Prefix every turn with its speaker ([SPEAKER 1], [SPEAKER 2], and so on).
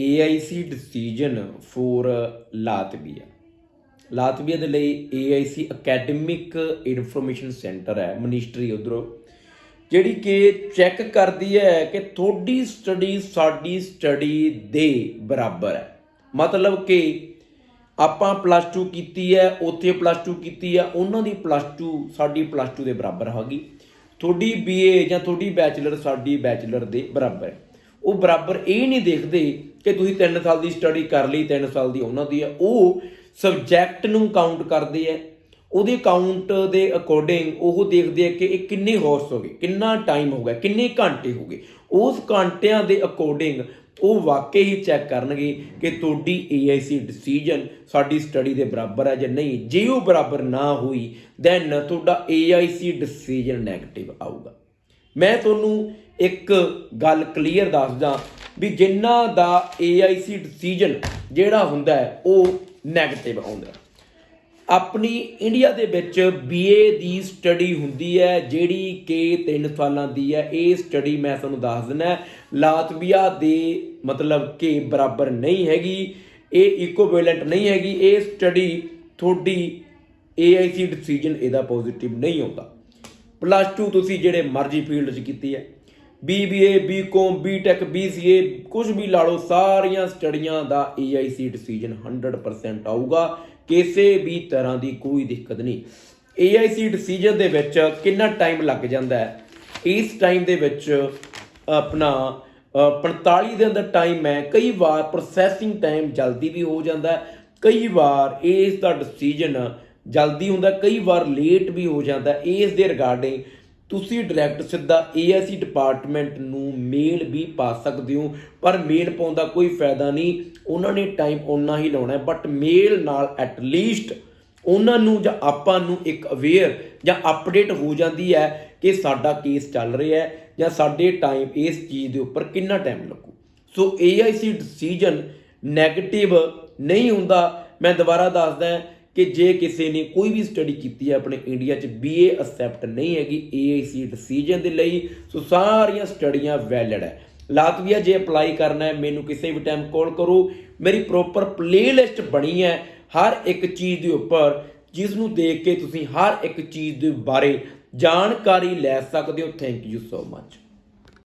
[SPEAKER 1] AIC decision for Latvia Latvia ਦੇ ਲਈ AIC academic information centre ਹੈ ਮਿਨਿਸਟਰੀ ਉਧਰੋਂ, ਜਿਹੜੀ ਕਿ ਚੈੱਕ ਕਰਦੀ ਹੈ ਕਿ ਤੁਹਾਡੀ ਸਟੱਡੀ ਸਾਡੀ ਸਟੱਡੀ ਦੇ ਬਰਾਬਰ ਹੈ। ਮਤਲਬ ਕਿ ਆਪਾਂ ਪਲੱਸ 2 ਕੀਤੀ ਹੈ, ਉੱਥੇ ਪਲੱਸ 2 ਕੀਤੀ ਹੈ, ਉਹਨਾਂ ਦੀ ਪਲੱਸ 2 ਸਾਡੀ ਪਲੱਸ 2 ਦੇ ਬਰਾਬਰ ਹੈਗੀ। ਤੁਹਾਡੀ ਬੀਏ ਜਾਂ ਤੁਹਾਡੀ ਬੈਚਲਰ ਸਾਡੀ ਬੈਚਲਰ ਦੇ ਬਰਾਬਰ ਹੈ। ਉਹ ਬਰਾਬਰ ਇਹ ਨਹੀਂ ਦੇਖਦੇ ਕਿ ਤੁਸੀਂ 3 ਸਾਲ ਦੀ ਸਟੱਡੀ ਕਰ ਲਈ 3 ਸਾਲ ਦੀ ਉਹਨਾਂ ਦੀ ਹੈ ਉਹ ਸਬਜੈਕਟ ਨੂੰ ਕਾਊਂਟ ਕਰਦੇ ਹੈ ਉਹਦੇ ਕਾਊਂਟ ਦੇ ਅਕੋਰਡਿੰਗ ਉਹ ਦੇਖਦੇ ਆ ਕਿ ਇਹ ਕਿੰਨੇ ਹੌਰਸ ਹੋ ਗਏ, ਕਿੰਨਾ ਟਾਈਮ ਹੋ ਗਿਆ, ਕਿੰਨੇ ਘੰਟੇ ਹੋ ਗਏ। ਉਸ ਘੰਟਿਆਂ ਦੇ ਅਕੋਰਡਿੰਗ ਉਹ ਵਾਕਈ ਹੀ ਚੈੱਕ ਕਰਨਗੇ ਕਿ ਤੁਹਾਡੀ AIC ਡਿਸੀਜਨ ਸਾਡੀ ਸਟੱਡੀ ਦੇ ਬਰਾਬਰ ਹੈ ਜਾਂ ਨਹੀਂ। ਜੇ ਉਹ ਬਰਾਬਰ ਨਾ ਹੋਈ ਦੈਨ ਤੁਹਾਡਾ AIC ਡਿਸੀਜਨ 네ਗੇਟਿਵ ਆਊਗਾ। ਮੈਂ ਤੁਹਾਨੂੰ ਇੱਕ ਗੱਲ ਕਲੀਅਰ ਦੱਸਦਾ ਵੀ ਜਿਨ੍ਹਾਂ ਦਾ AIC ਡਿਸੀਜਨ ਜਿਹੜਾ ਹੁੰਦਾ ਹੈ, ਉਹ 네ਗੇਟਿਵ ਆਉਂਦਾ ਆਪਣੀ ਇੰਡੀਆ ਦੇ ਵਿੱਚ BA ਦੀ ਸਟੱਡੀ ਹੁੰਦੀ ਹੈ, ਜਿਹੜੀ ਕਿ 3 ਸਾਲਾਂ ਦੀ ਹੈ। ਇਹ ਸਟੱਡੀ ਮੈਂ ਤੁਹਾਨੂੰ ਦੱਸ ਦਿੰਦਾ ਲਾਤਵੀਆ ਦੇ ਮਤਲਬ ਕਿ ਬਰਾਬਰ ਨਹੀਂ ਹੈਗੀ, ਇਹ ਇਕੁਇਵਲੈਂਟ ਨਹੀਂ ਹੈਗੀ। ਇਹ ਸਟੱਡੀ ਤੁਹਾਡੀ AIC ਡਿਸੀਜਨ ਇਹਦਾ ਪੋਜ਼ਿਟਿਵ ਨਹੀਂ ਆਉਂਦਾ। ਪਲੱਸ 2 ਤੁਸੀਂ ਜਿਹੜੇ ਮਰਜ਼ੀ ਫੀਲਡ 'ਚ ਕੀਤੀ ਹੈ। BBA BCom BTech BCA ਕੁਝ ਵੀ ਲਾ ਲਓ ਸਾਰੀਆਂ ਸਟੱਡੀਆਂ ਦਾ AIC ਡਿਸੀਜਨ 100% ਆਊਗਾ। ਕਿਸੇ ਵੀ ਤਰ੍ਹਾਂ ਦੀ ਕੋਈ ਦਿੱਕਤ ਨਹੀਂ। AIC ਡਿਸੀਜਨ ਦੇ ਵਿੱਚ ਕਿੰਨਾ ਟਾਈਮ ਲੱਗ ਜਾਂਦਾ ਹੈ? ਇਸ ਟਾਈਮ ਦੇ ਵਿੱਚ ਆਪਣਾ ਅ, 45 ਦਿਨ ਦਾ ਟਾਈਮ ਹੈ। ਕਈ ਵਾਰ ਪ੍ਰੋਸੈਸਿੰਗ ਟਾਈਮ ਜਲਦੀ ਵੀ ਹੋ ਜਾਂਦਾ ਹੈ। ਕਈ ਵਾਰ ਇਸ ਦਾ ਡਿਸੀਜਨ ਜਲਦੀ ਹੁੰਦਾ ਕਈ ਵਾਰ ਲੇਟ ਵੀ ਹੋ ਜਾਂਦਾ ਇਸ ਦੇ ਰਿਗਾਰਡਿੰਗ ਤੁਸੀਂ ਡਾਇਰੈਕਟ ਸਿੱਧਾ AIC ਡਿਪਾਰਟਮੈਂਟ ਨੂੰ ਮੇਲ ਵੀ ਪਾ ਸਕਦੇ ਹੋ, ਪਰ ਮੇਲ ਪਾਉਣ ਦਾ ਕੋਈ ਫਾਇਦਾ ਨਹੀਂ। ਉਹਨਾਂ ਨੇ ਟਾਈਮ ਓਨਾ ਹੀ ਲਾਉਣਾ ਹੈ ਬਟ ਮੇਲ ਨਾਲ ਐਟ ਲੀਸਟ ਉਹਨਾਂ ਨੂੰ ਜਾਂ ਆਪਾਂ ਨੂੰ ਇੱਕ ਅਵੇਅਰ ਜਾਂ ਅਪਡੇਟ ਹੋ ਜਾਂਦੀ ਹੈ ਕਿ ਸਾਡਾ ਕੇਸ ਚੱਲ ਰਿਹਾ ਹੈ ਜਾਂ ਸਾਡੇ ਟਾਈਮ ਇਸ ਚੀਜ਼ ਦੇ ਉੱਪਰ ਕਿੰਨਾ ਟਾਈਮ ਲੱਗੂ। ਸੋ AIC ਡਿਸੀਜਨ 네ਗੇਟਿਵ ਨਹੀਂ ਹੁੰਦਾ। ਮੈਂ ਦੁਬਾਰਾ ਦੱਸਦਾ ਕਿ ਜੇ ਕਿਸੇ ਨੇ ਕੋਈ ਵੀ ਸਟੱਡੀ ਕੀਤੀ ਹੈ, ਆਪਣੇ ਇੰਡੀਆ 'ਚ BA ਅਸੈਪਟ ਨਹੀਂ ਹੈਗੀ AIC ਡਿਸੀਜਨ ਦੇ ਲਈ, ਸੋ ਸਾਰੀਆਂ ਸਟੱਡੀਆਂ ਵੈਲਿਡ ਹੈ। ਲਾਤਵੀਆ, ਜੇ ਅਪਲਾਈ ਕਰਨਾ ਹੈ, ਮੈਨੂੰ ਕਿਸੇ ਵੀ ਟਾਈਮ ਕਾਲ ਕਰੋ। ਮੇਰੀ ਪ੍ਰੋਪਰ ਪਲੇਲਿਸਟ ਬਣੀ ਹੈ ਹਰ ਇੱਕ ਚੀਜ਼ ਦੇ ਉੱਪਰ ਜਿਸ ਨੂੰ ਦੇਖ ਕੇ ਤੁਸੀਂ ਹਰ ਇੱਕ ਚੀਜ਼ ਦੇ ਬਾਰੇ ਜਾਣਕਾਰੀ ਲੈ ਸਕਦੇ ਹੋ। Thank you so much